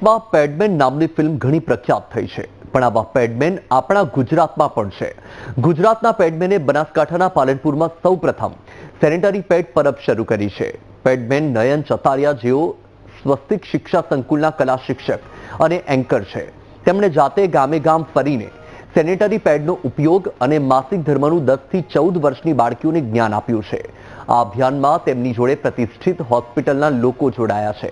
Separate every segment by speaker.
Speaker 1: દેશમાં પેડમેન નામની ફિલ્મ ઘણી પ્રખ્યાત થઈ છે, પણ આવા પેડમેન આપણા ગુજરાતમાં પણ છે. ગુજરાતના પેડમેને બનાસકાંઠાના પાલનપુરમાં સૌપ્રથમ સેનેટરી પેડ પરબ શરૂ કરી છે. પેડમેન નયન ચતારિયા જેઓ સ્વસ્તિક શિક્ષા સંકુલના કલા શિક્ષક અને એન્કર છે. તેમણે જાતે ગામે ગામ ફરીને સેનેટરી પેડનો ઉપયોગ અને માસિક ધર્મનું દસથી ચૌદ વર્ષની બાળકીઓને જ્ઞાન આપ્યું છે. આ અભિયાનમાં તેમની જોડે પ્રતિષ્ઠિત હોસ્પિટલના લોકો જોડાયા છે.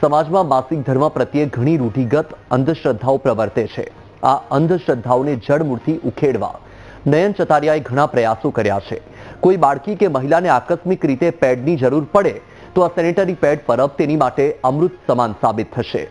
Speaker 1: સમાજમાં માસિક ધર્મ પ્રત્યે ઘણી રૂઢિગત અંધશ્રદ્ધાઓ પ્રવર્તે છે. આ અંધશ્રદ્ધાઓને જડમૂળથી ઉખેડવા નયન ચતારિયાએ ઘણા પ્રયાસો કર્યા છે. કોઈ બાળકી કે મહિલાને આકસ્મિક રીતે પેડની જરૂર પડે તો આ સેનેટરી પેડ પરબ તેની માટે અમૃત સમાન સાબિત થશે.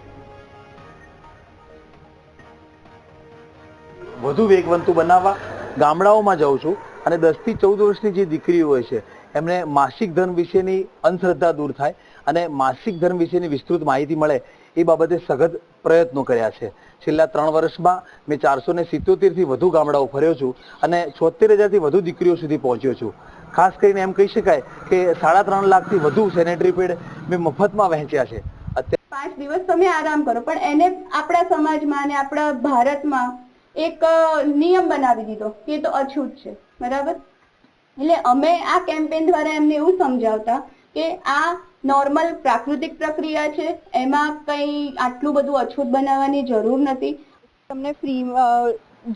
Speaker 2: વધુ વેગવંતું બનાવવા ગામડાઓમાં જાઉં છું અને દસથી ચૌદ વર્ષની જે દીકરીઓ હોય છે, એમને માસિક ધર્મ વિશેની અંધશ્રદ્ધા દૂર થાય અને માસિક ધર્મ વિશેની વિસ્તૃત માહિતી મળે એ બાબતે સઘન પ્રયત્નો કર્યા છે. છેલ્લા ત્રણ વર્ષમાં મેં ચારસો ને સિત્યોતેરથી વધુ ગામડાઓ ફર્યો છું અને છોતેર હજારથી વધુ દીકરીઓ સુધી પહોંચ્યો છું. ખાસ કરીને એમ કહી શકાય કે સાડા ત્રણ લાખથી વધુ સેનેટરી પેડ મેં મફતમાં વહેંચ્યા છે.
Speaker 3: પાંચ દિવસ તમે આરામ કરો, પણ એને આપણા સમાજમાં અને આપણા ભારતમાં એક નિયમ બનાવી દીધો કે તો અછૂત છે. બરાબર? એટલે અમે આ કેમ્પેન દ્વારા એમને એવું સમજાવતા કે આ નોર્મલ પ્રાકૃતિક પ્રક્રિયા છે, એમાં કંઈ આટલું બધું અછૂત બનાવવાની જરૂર નથી.
Speaker 4: તમને ફ્રી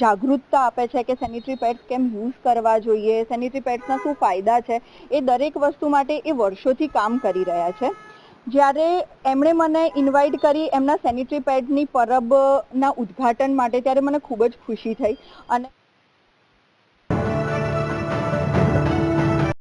Speaker 4: જાગૃતતા આપે છે કે સેનિટરી પેડ્સ કેમ યુઝ કરવા જોઈએ સેનિટરી પેડ્સના શું ફાયદા છે, એ દરેક વસ્તુ માટે એ વર્ષોથી કામ કરી રહ્યા છે. જ્યારે એમણે મને ઇન્વાઇટ કરી એમના સેનિટરી પેડની પરબના ઉદ્ઘાટન માટે, ત્યારે મને ખૂબ જ ખુશી થઈ અને